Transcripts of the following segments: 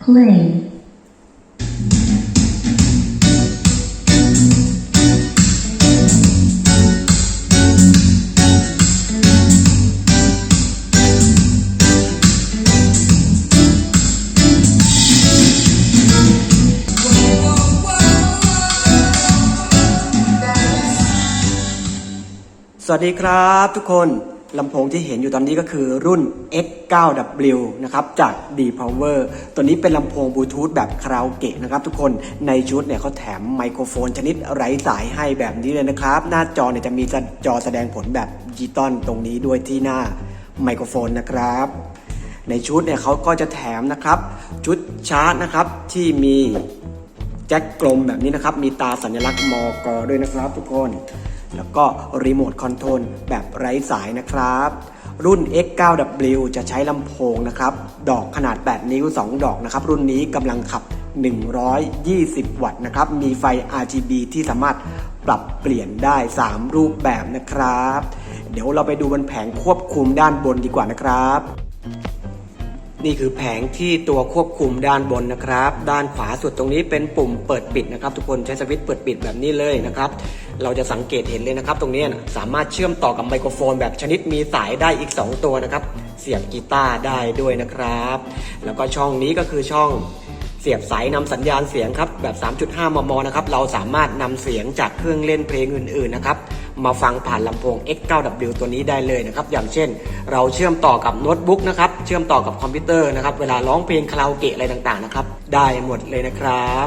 Play. สวัสดีครับทุกคน ลำโพงที่เห็นอยู่ตอนนี้ก็คือรุ่น X9W นะครับจาก D Power ตัวนี้เป็นลำโพงบลูทูธแบบคาราโอเกะนะครับทุกคนในชุดเนี่ยเขาแถมไมโครโฟนชนิดไร้สายให้แบบนี้เลยนะครับ หน้าจอเนี่ยจะมีจอแสดงผลแบบดิจิตอลตรงนี้ด้วยที่หน้าไมโครโฟนนะครับ ในชุดเนี่ยเขาก็จะแถมนะครับ ชุดชาร์จนะครับที่มีแจ็คกลมแบบนี้นะครับ มีตาสัญลักษณ์มอกด้วยนะครับทุกคน แล้วก็รีโมทคอนโทรลแบบไร้สายนะครับ รุ่น X9W จะใช้ลำโพงนะครับ ดอกขนาด 8 นิ้ว 2 ดอกนะครับ รุ่นนี้กำลังขับ 120 วัตต์นะครับ มีไฟ RGB ที่สามารถปรับเปลี่ยนได้ 3 รูปแบบนะครับ เดี๋ยวเราไปดูบนแผงควบคุมด้านบนดีกว่านะครับ นี่คือแผงที่ตัวควบคุมด้านบนนะครับ ด้านขวาสุดตรงนี้เป็นปุ่มเปิดปิดนะครับ ทุกคนใช้สวิตช์เปิดปิดแบบนี้เลยนะครับ เราจะสังเกตเห็นเลยนะครับ ตรงนี้นะสามารถเชื่อมต่อกับไมโครโฟน แบบชนิดมีสายได้อีก 2 ตัวนะครับ เสียบกีตาร์ได้ด้วยนะครับ แล้วก็ช่องนี้ก็คือช่องเสียบสายนำสัญญาณเสียงครับแบบ 3.5 มมนะครับ เราสามารถนำเสียงจากเครื่องเล่นเพลงอื่นๆนะครับ มาฟังผ่านลำโพง X9W ตัวนี้ได้เลยนะครับ อย่างเช่น เราเชื่อมต่อกับโน้ตบุ๊กนะครับ เชื่อมต่อกับคอมพิวเตอร์นะครับ เวลาร้องเพลงคาราโอเกะอะไรต่างๆนะครับ ได้หมดเลยนะครับ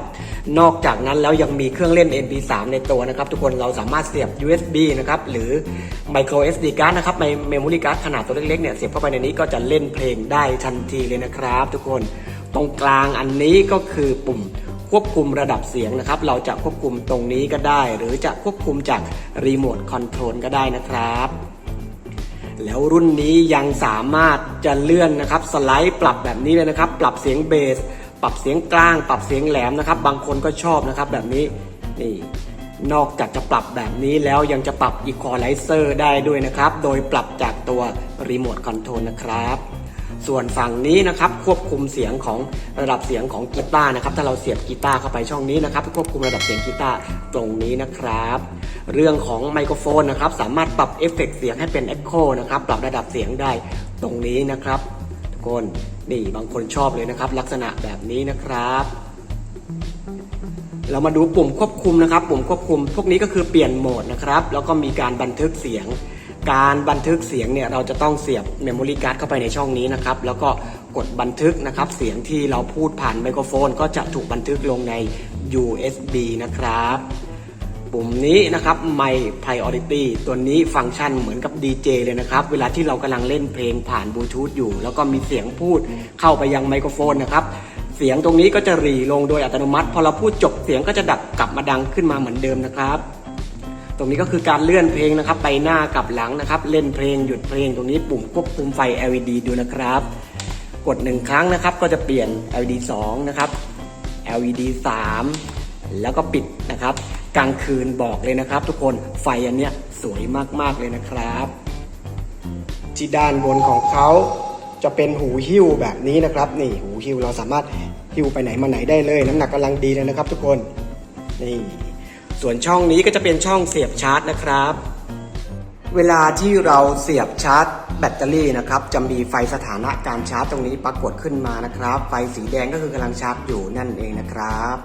นอกจากนั้นแล้วยังมีเครื่องเล่น MP3 ในตัวนะครับ ทุกคนเราสามารถเสียบ USB นะครับ หรือ micro SD card นะครับใน memory card ขนาดตัวเล็กๆเนี่ย เสียบเข้าไปในนี้ก็จะเล่นเพลงได้ทันทีเลยนะครับ ทุกคน ตรงกลางอันนี้ก็คือปุ่ม ควบคุมระดับเสียงนะครับ เราจะควบคุมตรงนี้ก็ได้ หรือจะควบคุมจากรีโมทคอนโทรลก็ได้นะครับ แล้วรุ่นนี้ยังสามารถจะเลื่อนนะครับสไลด์ปรับแบบนี้เลยนะครับ ปรับเสียงเบส ปรับเสียงกลาง ปรับเสียงแหลมนะครับ บางคนก็ชอบนะครับแบบนี้นี่นอกจากจะปรับแบบนี้แล้วยังจะปรับอีควอไลเซอร์ได้ด้วยนะครับ โดยปรับจากตัวรีโมทคอนโทรลนะครับ ส่วนฝั่งนี้นะครับควบคุมเสียงของระดับเสียงของกีตาร์นะครับถ้าเราเสียบกีตาร์เข้าไปช่องนี้นะครับควบคุมระดับเสียงกีตาร์ตรงนี้นะครับ เรื่องของไมโครโฟนนะครับสามารถปรับเอฟเฟกต์เสียงให้เป็นเอ็กโคนะครับปรับระดับเสียงได้ตรงนี้นะครับ ทุกคนนี่บางคนชอบเลยนะครับ ลักษณะแบบนี้นะครับเรามาดูปุ่มควบคุมนะครับ ปุ่มควบคุม พวกนี้ก็คือเปลี่ยนโหมดนะครับ แล้วก็มีการบันทึกเสียง การบันทึกเสียงเนี่ยเราจะต้องเสียบเมมโมรี่การ์ดเข้าไปในช่องนี้นะครับ แล้วก็กดบันทึกนะครับ เสียงที่เราพูดผ่านไมโครโฟน ก็จะถูกบันทึกลงใน USB นะครับ ปุ่มนี้นะครับ My Priority ตัวนี้ฟังก์ชันเหมือนกับ DJ เลยนะครับ เวลาที่เรากำลังเล่นเพลงผ่านบลูทูธอยู่ แล้วก็มีเสียงพูดเข้าไปยังไมโครโฟนนะครับเสียงตรงนี้ก็จะรีลงโดยอัตโนมัติ พอเราพูดจบเสียงก็จะดับกลับมาดังขึ้นมาเหมือนเดิมนะครับ รงนี้ก็คือการเลื่อนเพลงนะครับ ไปหน้ากับหลังนะครับ เล่นเพลงหยุดเพลงตรงนี้ปุ่มควบคุมไฟ LED ดูนะครับ กดหนึ่งครั้งนะครับ ก็จะเปลี่ยน LED 2 นะครับ LED 3 แล้วก็ปิดนะครับ กลางคืนบอกเลยนะครับ ทุกคนไฟอันเนี้ยสวยมากๆเลยนะครับ ที่ด้านบนของเขาจะเป็นหูหิ้วแบบนี้นะครับ นี่หูหิ้วเราสามารถหิ้วไปไหนมาไหนได้เลย น้ำหนักกำลังดีเลยนะครับ ทุกคนนี่ ส่วนช่องนี้ก็จะเป็นช่องเสียบชาร์จนะครับ เวลาที่เราเสียบชาร์จแบตเตอรี่นะครับจะมีไฟสถานะการชาร์จตรงนี้ปรากฏขึ้นมานะครับ ไฟสีแดงก็คือกำลังชาร์จอยู่นั่นเองนะครับ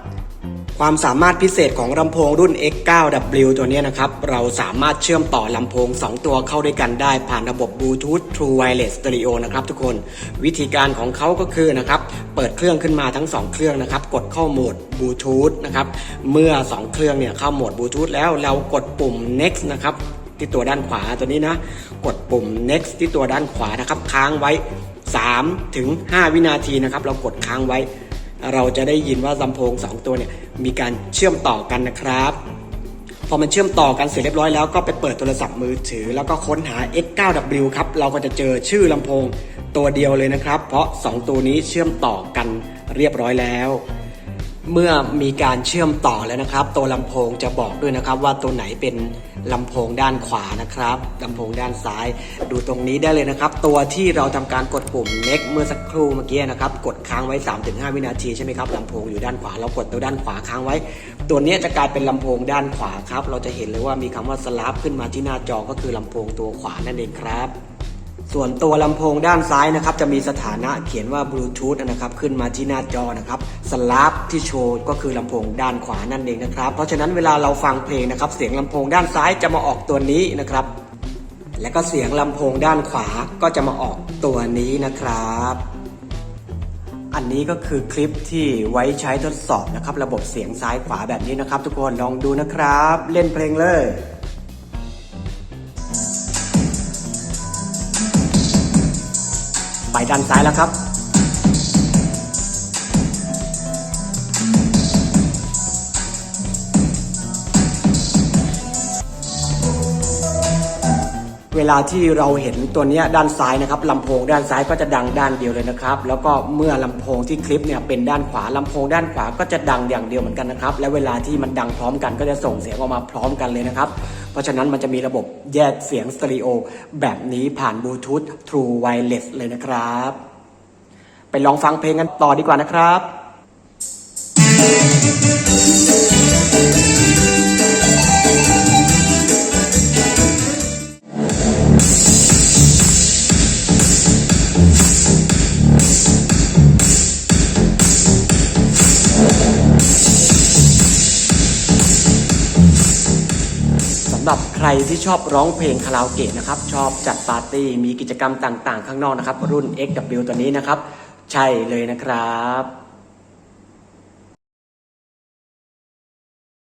ความสามารถพิเศษของลำโพงรุ่น X9W ตัวนี้นะครับ เราสามารถเชื่อมต่อลำโพง 2 ตัวเข้าด้วยกันได้ผ่านระบบ Bluetooth True Wireless Stereo นะครับทุกคน วิธีการของเขาก็คือนะครับ เปิดเครื่องขึ้นมาทั้ง 2 เครื่องนะครับ กดเข้าโหมด Bluetooth นะครับ เมื่อ 2 เครื่องเนี่ยเข้าโหมด Bluetooth แล้วเรากดปุ่ม next นะครับที่ตัวด้านขวาตัวนี้นะ กดปุ่ม next ที่ตัวด้านขวานะครับ ค้างไว้3ถึง5วินาทีนะครับ เรากดค้างไว้ เราจะได้ยินว่าลำโพง 2 ตัวเนี่ยมีการเชื่อมต่อกันนะครับพอมันเชื่อมต่อกันเสร็จเรียบร้อยแล้วก็ไปเปิดโทรศัพท์มือถือ แล้วก็ค้นหา X9W ครับเราก็จะเจอชื่อลำโพงตัวเดียวเลยนะครับ เพราะ 2 ตัวนี้เชื่อมต่อกันเรียบร้อยแล้ว เมื่อมีการเชื่อมต่อแล้วนะครับ ตัวลำโพงจะบอกด้วยนะครับ ว่าตัวไหนเป็นลำโพงด้านขวานะครับลำโพงด้านซ้าย ดูตรงนี้ได้เลยนะครับ ตัวที่เราทำการกดปุ่ม next เมื่อสักครู่เมื่อกี้นะครับ กดค้างไว้ 3-5 วินาทีใช่ไหมครับลำโพงอยู่ด้านขวา เรากดตัวด้านขวาค้างไว้ ตัวนี้จะกลายเป็นลำโพงด้านขวาครับ เราจะเห็นเลยว่ามีคำว่า slap ขึ้นมาที่หน้าจอก็คือลำโพงตัวขวานั่นเองครับ ส่วนตัวลำโพงด้านซ้ายนะครับ จะมีสถานะเขียนว่าบลูทูธนะครับ ขึ้นมาที่หน้าจอนะครับสลับที่โชว์ก็คือลำโพงด้านขวานั่นเองนะครับ เพราะฉะนั้นเวลาเราฟังเพลงนะครับ เสียงลำโพงด้านซ้ายจะมาออกตัวนี้นะครับ และก็เสียงลำโพงด้านขวาก็จะมาออกตัวนี้นะครับอันนี้ก็คือคลิปที่ไว้ใช้ทดสอบนะครับ ระบบเสียงซ้ายขวาแบบนี้นะครับ ทุกคนลองดูนะครับ เล่นเพลงเลย ด้านซ้ายแล้วครับ เวลาที่เราเห็นตัวนี้ด้านซ้ายนะครับลำโพงด้านซ้ายก็จะดังด้านเดียวเลยนะครับ แล้วก็เมื่อลำโพงที่คลิปเนี่ยเป็นด้านขวาลำโพงด้านขวาก็จะดังอย่างเดียวเหมือนกันนะครับ และเวลาที่มันดังพร้อมกันก็จะส่งเสียงออกมาพร้อมกันเลยนะครับเพราะฉะนั้นมันจะมีระบบแยกเสียงสเตอริโอแบบนี้ผ่านบลูทูธ True Wireless เลยนะครับ ไปลองฟังเพลงกันต่อดีกว่านะครับสำ หรับใครที่ชอบร้องเพลงคาราโอเกะนะครับ ชอบจัดปาร์ตี้มีกิจกรรมต่างๆ ข้างนอกนะครับ รุ่น XW ตัวนี้นะครับ ใช่เลยนะครับ